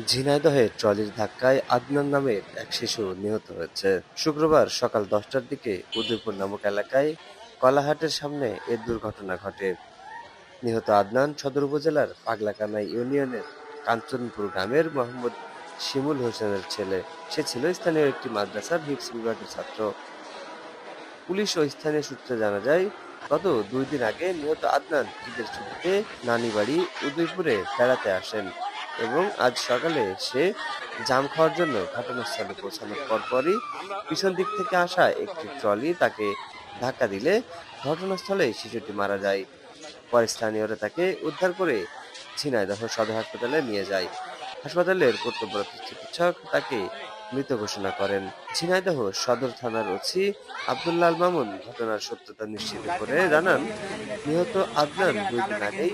ঝিনাইদহে ট্রলির ধাক্কায় আদনান নামের এক শিশু নিহত হয়েছে। শুক্রবার সকাল দশটার দিকে উদয়পুর নামক এলাকায় কলাহাটের সামনে এ দুর্ঘটনা ঘটে। নিহত আদনান সদর উপজেলার পাগলাকানাই ইউনিয়নের কাঞ্চনপুর গ্রামের মোহাম্মদ শিমুল হোসেনের ছেলে। সে ছিল স্থানীয় একটি মাদ্রাসার হিপস বিভাগের ছাত্র। পুলিশ ও স্থানীয় সূত্রে জানা যায়, গত দুই দিন আগে নিহত আদনান ঈদের ছুটিতে নানি বাড়ি উদয়পুরে বেড়াতে আসেন। এবং আজ সকালে সে জাম খাওয়ার জন্য ঘটনাস্থলে পৌঁছানোর পরপরই পিছন দিক থেকে আসা একটি ট্রলি তাকে ধাক্কা দিলে ঘটনাস্থলে শিশুটি মারা যায়। পরে স্থানীয়রা তাকে উদ্ধার করে ঝিনাইদহ সদর হাসপাতালে নিয়ে যায়। হাসপাতালের কর্তব্যরত চিকিৎসক তাকে মৃত ঘোষণা করেন। ঝিনাইদহ সদর থানার ওসি আব্দুল্লাহ আল মামুন ঘটনার সত্যতা নিশ্চিত করে জানান, নিহত আদনান দুই দিন আগেই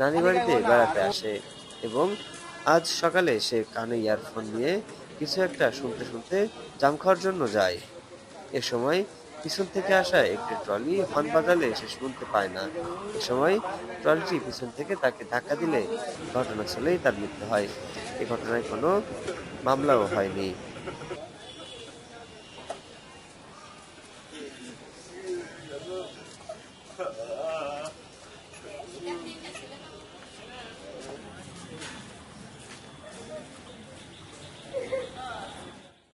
নানি বাড়িতে বেড়াতে আসে এবং আজ সকালে সে কানে ইয়ারফোন নিয়ে কিছু একটা শুনতে শুনতে জাম খাওয়ার জন্য যায়। এ সময় পিছন থেকে আসা একটি ট্রলি হর্ন বাজালে সে শুনতে পায় না। এ সময় ট্রলিটি পিছন থেকে তাকে ধাক্কা দিলে ঘটনাস্থলেই তার মৃত্যু হয়। এ ঘটনায় কোনো মামলাও হয়নি।